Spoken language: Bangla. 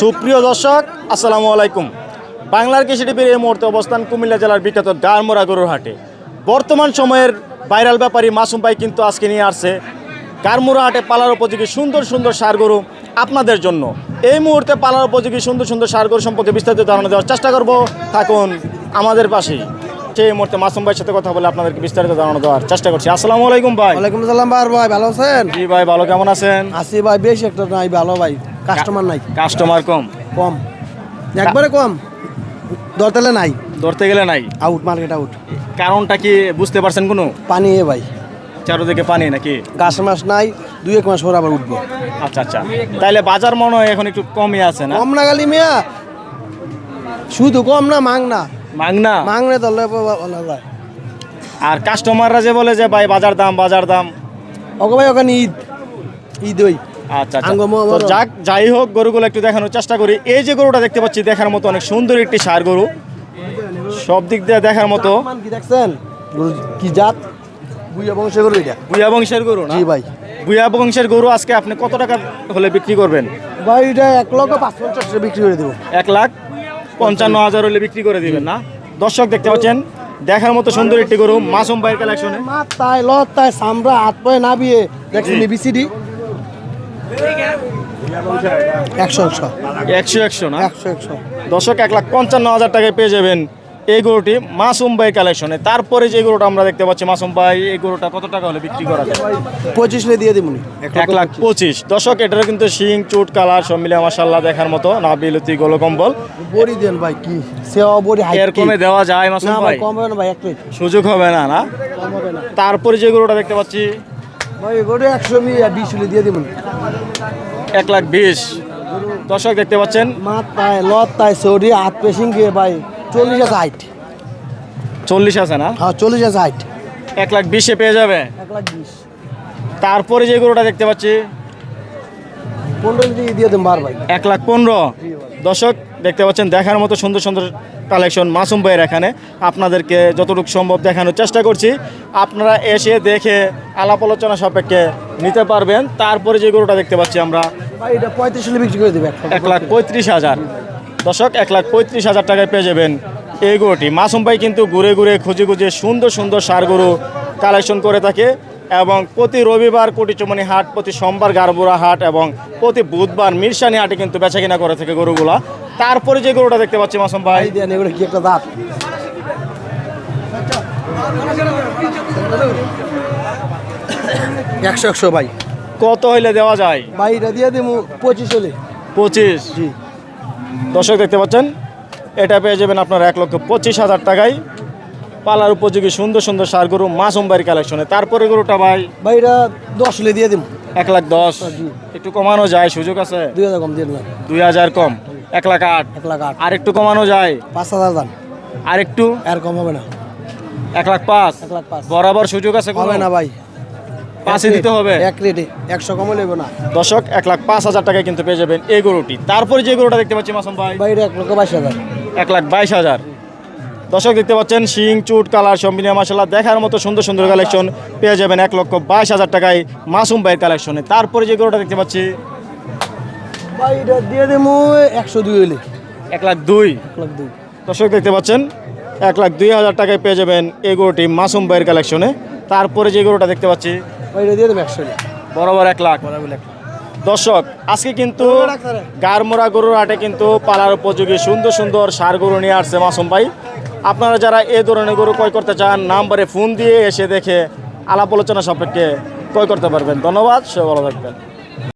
সুপ্রিয় দর্শক আসসালামু আলাইকুম। বাংলার কৃষি টিভির এই মুহূর্তে অবস্থান কুমিল্লা জেলার বিখ্যাত গারমোরা গরুর হাটে। বর্তমান সময়ের ভাইরাল ব্যাপারী মাসুম ভাই কিন্তু আজকে নিয়ে আসছে গারমোরা হাটে পালার উপযোগী সুন্দর সুন্দর সার গরু আপনাদের জন্য। এই মুহূর্তে পালার উপযোগী সুন্দর সুন্দর সার গরু সম্পর্কে বিস্তারিত ধারণা দেওয়ার চেষ্টা করব। থাকুন আমাদের পাশেই। সেই মুহূর্তে মাসুম ভাইয়ের সাথে কথা বলে আপনাদেরকে বিস্তারিত ধারণা দেওয়ার চেষ্টা করছি। আসসালামু আলাইকুম ভাই। ওয়ালাইকুম সালাম বার ভাই ভালো আছেন? জি ভাই ভালো কেমন আছেন? আছি ভাই বেশ একটা নাই ভালো ভাই। কাস্টমার নাই। কাস্টমার কম। কম। একবারে কম। দরতালে নাই। ধরতে গেলে নাই। আউট মার্কেট আউট কারণটা কি বুঝতে পারছেন কোনো? পানি এ ভাই। চারোদিকে পানি নাকি? গাছ মাস নাই দুই এক মাস পর আবার উঠবো। আচ্ছা আচ্ছা। তাইলে বাজার মনে হয় এখন একটু কমই আছে না? কম না গালি মিয়া। শুধু কম না মাং না। মাংনা মাং না তাহলে ভালো যায়। আর কাস্টমাররা যে বলে যে ভাই বাজার দাম বাজার দাম। ওকে ভাই ওখানে ঈদ। ঈদ ওই। আচ্ছা আচ্ছা। তো যাক যাই হোক গরুগুলো একটু দেখানোর চেষ্টা করি। এই যে গরুটা দেখতে পাচ্ছি দেখার মতো অনেক সুন্দর একটি সার গরু। সব দিক দিয়ে দেখার মতো। কি দেখছেন? কি জাত? বুইয়া বংশের গরু এটা। বুয়া বংশের গরু না? জি ভাই। বুয়া বংশের গরু আজকে আপনি কত টাকা হলে বিক্রি করবেন? ভাই এটা এক লক্ষ পাঁচ পঞ্চাশ বিক্রি করে দেবো। এক লাখ পঞ্চান্ন হাজার হলে বিক্রি করে দিবেন না? দর্শক দেখতে পাচ্ছেন দেখার মতো সুন্দর একটি গরু মাসুম ভাইয়ের কালেকশনে মাথায় লতায় সামরা হাত পায়ে নাবিয়ে দেখছেন বিসিডি একশো একশো। একশো একশো না? একশো একশো। দর্শক এক লাখ পঞ্চান্ন হাজার টাকায় পেয়ে যাবেন এই গরুটি মাসুম ভাই কালেকশনে তারপরে যে গরুটা আমরা দেখতে পাচ্ছি মাসুম ভাই এই গরুটা কত টাকা হলে বিক্রি করা যায়? পঁচিশ লে দিয়ে দিবনি এক লাখ পঁচিশ। দর্শক এটারও কিন্তু শিং চুট কালার সব মিলে মাসাল্লাহ দেখার মতো। না বিলতি গোলকম্বল। বড়ি দেন ভাই কি? সেও বড়ি হাইট এর কমে দেওয়া যায় মাসুম ভাই কম হবে না ভাই এক সুযোগ হবে না না? কম হবে না। তারপরে যে গরুটা দেখতে পাচ্ছি একশো বিশ হলে দিয়ে দিবনি। এক লাখ বিশ। দর্শক দেখতে পাচ্ছেন। মাথায় লতায় সরি হাত পেশিং গিয়ে ভাই চল্লিশ আছে হাইট চল্লিশ আছে না? হ্যাঁ চল্লিশ আছে হাইট এক লাখ বিশে পেয়ে যাবে। এক লাখ বিশ। তারপরে যে গরুটা দেখতে পাচ্ছি পনেরো দিয়ে দিয়ে দেন বার ভাই। এক লাখ পনেরো। দর্শক দেখতে পাচ্ছেন দেখার মতো সুন্দর সুন্দর কালেকশন মাসুম ভাইয়ের এখানে। আপনাদেরকে যতটুকু সম্ভব দেখানোর চেষ্টা করছি। আপনারা এসে দেখে আলাপ আলোচনা সাপেক্ষে নিতে পারবেন। তারপরে যে গরুটা দেখতে পাচ্ছি আমরা এটা পঁয়ত্রিশ হলে বিক্রি করে দেবে এক লাখ পঁয়ত্রিশ হাজার। দর্শক এক লাখ পঁয়ত্রিশ হাজার টাকায় পেয়ে যাবেন এই গরুটি। মাসুম ভাই কিন্তু ঘুরে ঘুরে খুঁজে খুঁজে সুন্দর সুন্দর সার গরু কালেকশন করে থাকে এবং প্রতি রবিবার কোটিচুমনি হাট প্রতি সোমবার গারবুড়া হাট এবং প্রতি বুধবার মিরসানি হাটে কিন্তু বেচা কিনা করে থাকে গরুগুলা। তারপরে যে গরুটা দেখতে পাচ্ছি মাসুম ভাই। দেন এগুলো কি একটা দাঁত একশো একশো ভাই। কত হইলে দেওয়া যায়? ভাই এটা দিয়ে দেবো পঁচিশ হলে। পঁচিশ। জি। দর্শক দেখতে পাচ্ছেন এটা পেয়ে যাবেন আপনার এক লক্ষ পঁচিশ হাজার টাকায়। পালার উপযোগী সুন্দর সুন্দর সার গরু মাসুম বাড়ির কালেকশনে তারপরে গরুটা ভাই? ভাই এটা দশ হলে দিয়ে দেবো এক লাখ দশ। জি। একটু কমানো যায় সুযোগ আছে? দুই হাজার কম দিয়ে দুই হাজার কম। এক লাখ আট। এক লাখ আট। আর একটু কমানো যায়? পাঁচ হাজার দান। আর একটু আর কম হবে না। এক লাখ পাঁচ। এক লাখ পাঁচ। বরাবর সুযোগ আছে? হবে না ভাই। পাঁচে দিতে হবে? এক রেটে। একশো কমে নেবে না। দর্শক এক লাখ পাঁচ হাজার টাকায় কিন্তু পেয়ে যাবেন এই গরুটি। তারপরে যে গরুটা দেখতে পাচ্ছি মাসুম ভাই? ভাই এক লক্ষ বাইশ হাজার। এক লাখ বাইশ হাজার। দর্শক দেখতে পাচ্ছেন শিং চুট কালার সব সম্বিনিয়া মাসাল্লাহ দেখার মতো সুন্দর সুন্দর কালেকশন পেয়ে যাবেন এক লক্ষ বাইশ হাজার টাকায় মাসুম ভাইয়ের কালেকশনে তারপরে যে গরুটা দেখতে পাচ্ছি ভাই এটা দিয়ে দেবো একশো দুই হলে এক লাখ দুই। এক লাখ দুই। দর্শক দেখতে পাচ্ছেন? এক লাখ দুই হাজার টাকায় পেয়ে যাবেন এই গরুটি মাসুম ভাইয়ের কালেকশনে। তারপরে যে গরুটা দেখতে পাচ্ছি ভাই এটা দিয়ে দেবো একশো বরাবর এক লাখ। বরাবর এক লাখ। দর্শক আজকে কিন্তু গারমোরা গরুর হাটে কিন্তু পালার উপযোগী সুন্দর সুন্দর সার গরু নিয়ে আসছে মাসুম ভাই। আপনারা যারা এই ধরনের গরু ক্রয় করতে চান নাম্বারে ফোন দিয়ে এসে দেখে আলাপ আলোচনা সাপেক্ষে ক্রয় করতে পারবেন। ধন্যবাদ সে ভালো থাকবেন।